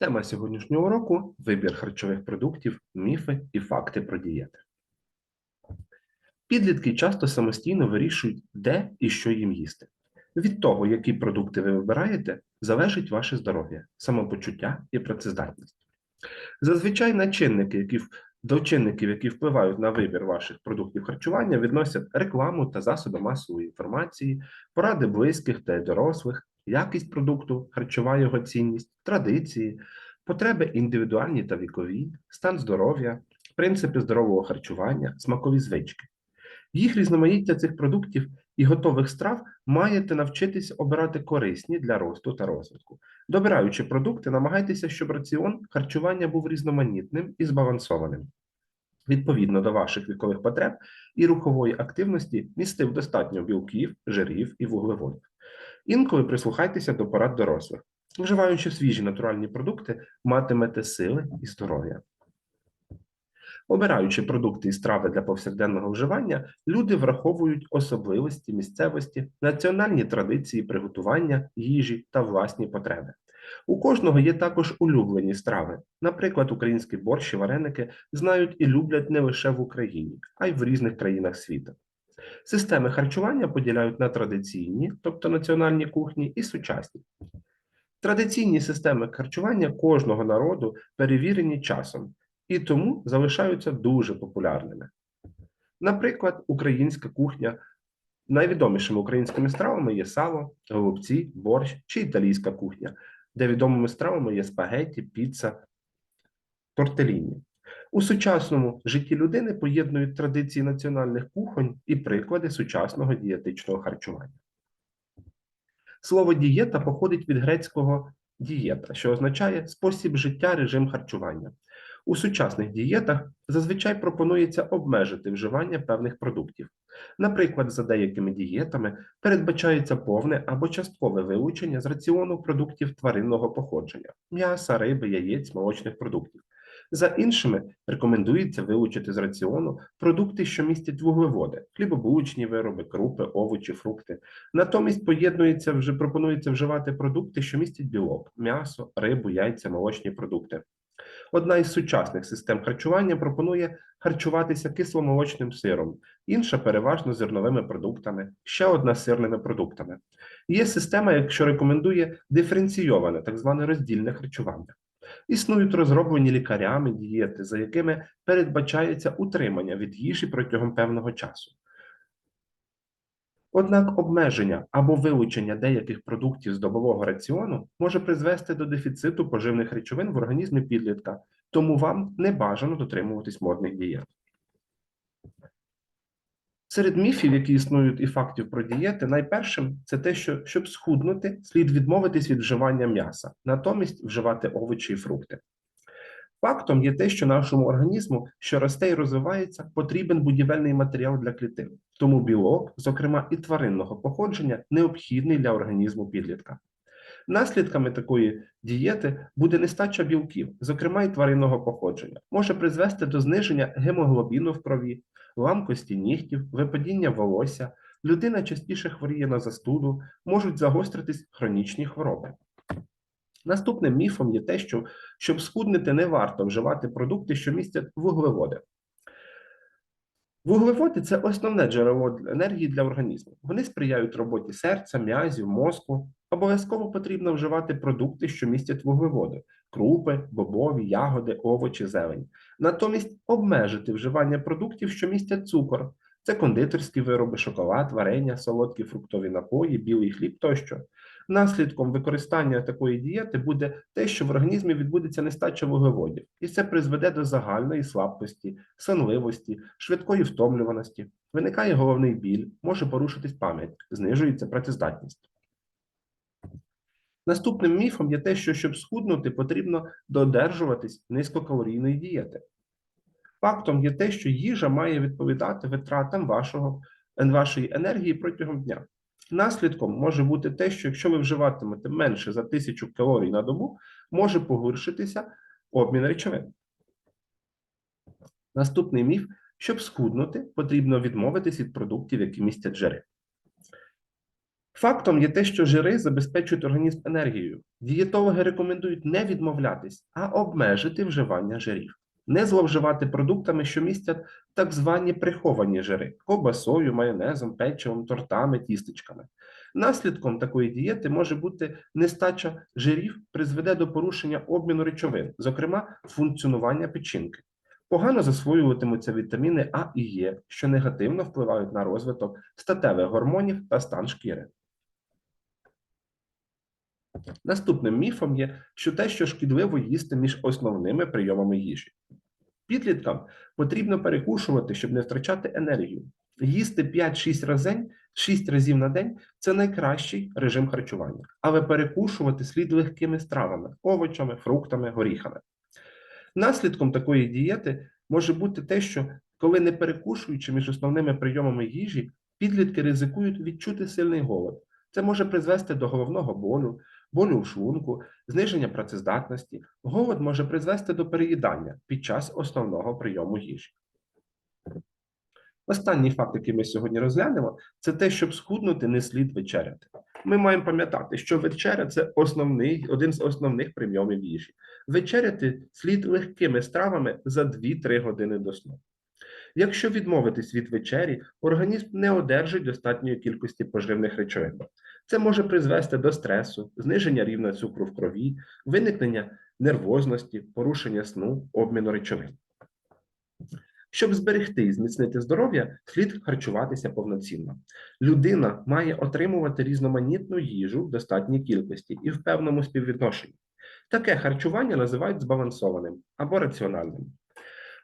Тема сьогоднішнього уроку вибір харчових продуктів, міфи і факти про дієти. Підлітки часто самостійно вирішують, де і що їм їсти. Від того, які продукти ви вибираєте, залежить ваше здоров'я, самопочуття і працездатність. Зазвичай на чинники, які до чинників, які впливають на вибір ваших продуктів харчування, відносять рекламу та засоби масової інформації, поради близьких та дорослих, якість продукту, харчова його цінність, традиції, потреби індивідуальні та вікові, стан здоров'я, принципи здорового харчування, смакові звички. Їх різноманіття цих продуктів і готових страв маєте навчитись обирати корисні для росту та розвитку. Добираючи продукти, намагайтеся, щоб раціон харчування був різноманітним і збалансованим. Відповідно до ваших вікових потреб і рухової активності містив достатньо білків, жирів і вуглеводів. Інколи прислухайтеся до порад дорослих. Вживаючи свіжі натуральні продукти, матимете сили і здоров'я. Обираючи продукти і страви для повсякденного вживання, люди враховують особливості місцевості, національні традиції приготування їжі та власні потреби. У кожного є також улюблені страви. Наприклад, українські борщ і вареники знають і люблять не лише в Україні, а й в різних країнах світу. Системи харчування поділяють на традиційні, тобто національні кухні, і сучасні. Традиційні системи харчування кожного народу перевірені часом і тому залишаються дуже популярними. Наприклад, українська кухня найвідомішими українськими стравами є сало, голубці, борщ чи італійська кухня, де відомими стравами є спагетті, піца, тортеліні. У сучасному житті людини поєднують традиції національних кухонь і приклади сучасного дієтичного харчування. Слово дієта походить від грецького дієта, що означає спосіб життя, режим харчування. У сучасних дієтах зазвичай пропонується обмежити вживання певних продуктів. Наприклад, за деякими дієтами передбачається повне або часткове вилучення з раціону продуктів тваринного походження м'яса, риби, яєць, молочних продуктів. За іншими рекомендується вилучити з раціону продукти, що містять вуглеводи, хлібобулочні вироби, крупи, овочі, фрукти. Натомість поєднується вже пропонується вживати продукти, що містять білок, м'ясо, рибу, яйця, молочні продукти. Одна із сучасних систем харчування пропонує харчуватися кисломолочним сиром, інша переважно зерновими продуктами, ще одна сирними продуктами. Є система, що рекомендує диференційоване, так зване роздільне харчування. Існують розроблені лікарями дієти, за якими передбачається утримання від їжі протягом певного часу. Однак обмеження або вилучення деяких продуктів з добового раціону може призвести до дефіциту поживних речовин в організмі підлітка, тому вам не бажано дотримуватись модних дієт. Серед міфів, які існують і фактів про дієти, найпершим це те, що щоб схуднути, слід відмовитись від вживання м'яса, натомість вживати овочі і фрукти. Фактом є те, що нашому організму, що росте і розвивається, потрібен будівельний матеріал для клітин. Тому білок, зокрема і тваринного походження, необхідний для організму підлітка. Наслідками такої дієти буде нестача білків, зокрема і тваринного походження, може призвести до зниження гемоглобіну в крові, ламкості нігтів, випадіння волосся, людина частіше хворіє на застуду, можуть загостритись хронічні хвороби. Наступним міфом є те, що щоб схуднити, не варто вживати продукти, що містять вуглеводи. Вуглеводи це основне джерело енергії для організму. Вони сприяють роботі серця, м'язів, мозку. Обов'язково потрібно вживати продукти, що містять вуглеводи: крупи, бобові, ягоди, овочі, зелень. Натомість обмежити вживання продуктів, що містять цукор. Це кондитерські вироби, шоколад, варення, солодкі фруктові напої, білий хліб тощо. Наслідком використання такої дієти буде те, що в організмі відбудеться нестача вуглеводів, і це призведе до загальної слабкості, сонливості, швидкої втомлюваності, виникає головний біль, може порушитись пам'ять, знижується працездатність. Наступним міфом є те, що щоб схуднути, потрібно додержуватись низькокалорійної дієти. Фактом є те, що їжа має відповідати витратам вашого, вашої енергії протягом дня. Наслідком може бути те, що якщо ви вживатимете менше за 1000 калорій на добу, може погіршитися обмін речовин. Наступний міф: щоб схуднути, потрібно відмовитись від продуктів, які містять жири. Фактом є те, що жири забезпечують організм енергією. Дієтологи рекомендують не відмовлятись, а обмежити вживання жирів, не зловживати продуктами, що містять так звані приховані жири ковбасою, майонезом, печивом, тортами, тістечками. Наслідком такої дієти може бути нестача жирів, призведе до порушення обміну речовин, зокрема функціонування печінки. Погано засвоюватимуться вітаміни А і Е, що негативно впливають на розвиток статевих гормонів та стан шкіри. Наступним міфом є, що те, що шкідливо їсти між основними прийомами їжі. Підліткам потрібно перекушувати, щоб не втрачати енергію. Їсти 5-6 разів, 6 разів на день це найкращий режим харчування, але перекушувати слід легкими стравами, овочами, фруктами, горіхами. Наслідком такої дієти може бути те, що коли не перекушуючи між основними прийомами їжі, підлітки ризикують відчути сильний голод. Це може призвести до головного болю, болю в шлунку, зниження працездатності. Голод може призвести до переїдання під час основного прийому їжі. Останній факт, який ми сьогодні розглянемо, це те, щоб схуднути, не слід вечеряти. Ми маємо пам'ятати, що вечеря це основний, один з основних прийомів їжі. Вечеряти слід легкими стравами за 2-3 години до сну. Якщо відмовитись від вечері, організм не одержить достатньої кількості поживних речовин. Це може призвести до стресу, зниження рівня цукру в крові, виникнення нервозності, порушення сну, обміну речовин. Щоб зберегти і зміцнити здоров'я, слід харчуватися повноцінно. Людина має отримувати різноманітну їжу в достатній кількості і в певному співвідношенні. Таке харчування називають збалансованим або раціональним.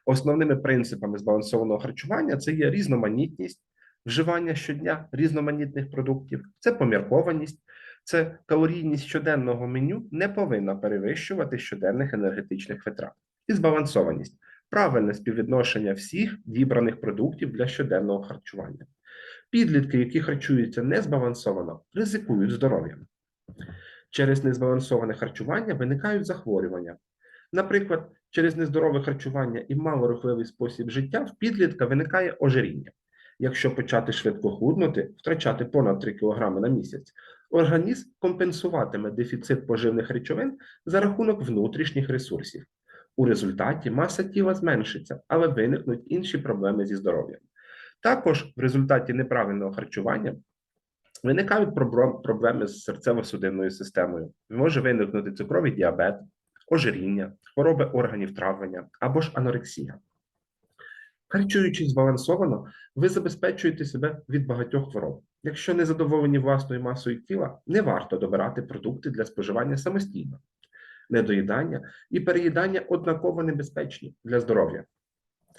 Основними принципами збалансованого харчування це є різноманітність, вживання щодня різноманітних продуктів, це поміркованість, це калорійність щоденного меню не повинна перевищувати щоденних енергетичних витрат. І збалансованість правильне співвідношення всіх дібраних продуктів для щоденного харчування. Підлітки, які харчуються незбалансовано, ризикують здоров'ям. Через незбалансоване харчування виникають захворювання. Наприклад, через нездорове харчування і малорухливий спосіб життя в підлітка виникає ожиріння. Якщо почати швидко худнути, втрачати понад 3 кг на місяць, організм компенсуватиме дефіцит поживних речовин за рахунок внутрішніх ресурсів. У результаті маса тіла зменшиться, але виникнуть інші проблеми зі здоров'ям. Також в результаті неправильного харчування виникають проблеми з серцево-судинною системою. Може виникнути цукровий діабет, ожиріння, хвороби органів травлення або ж анорексія. Харчуючись збалансовано, ви забезпечуєте себе від багатьох хвороб. Якщо не задоволені власною масою тіла, не варто добирати продукти для споживання самостійно. Недоїдання і переїдання однаково небезпечні для здоров'я.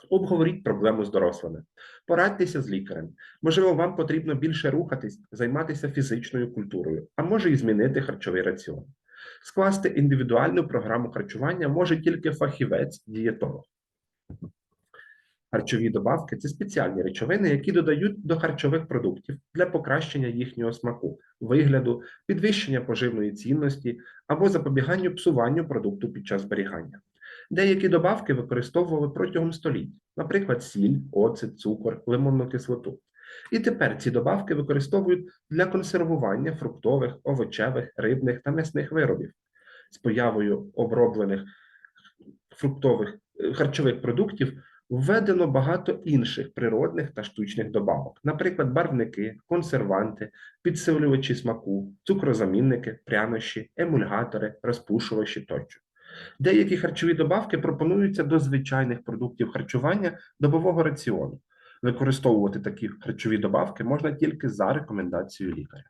Обговоріть проблему з дорослими, порадьтеся з лікарем. Можливо, вам потрібно більше рухатись, займатися фізичною культурою, а може і змінити харчовий раціон. Скласти індивідуальну програму харчування може тільки фахівець-дієтолог. Харчові добавки це спеціальні речовини, які додають до харчових продуктів для покращення їхнього смаку, вигляду, підвищення поживної цінності або запобіганню псуванню продукту під час зберігання. Деякі добавки використовували протягом століть, наприклад, сіль, оцет, цукор, лимонну кислоту. І тепер ці добавки використовують для консервування фруктових, овочевих, рибних та м'ясних виробів. З появою оброблених фруктових е, харчових продуктів введено багато інших природних та штучних добавок, наприклад, барвники, консерванти, підсилювачі смаку, цукрозамінники, прянощі, емульгатори, розпушувачі тощо. Деякі харчові добавки пропонуються до звичайних продуктів харчування добового раціону використовувати такі харчові добавки можна тільки за рекомендацією лікаря.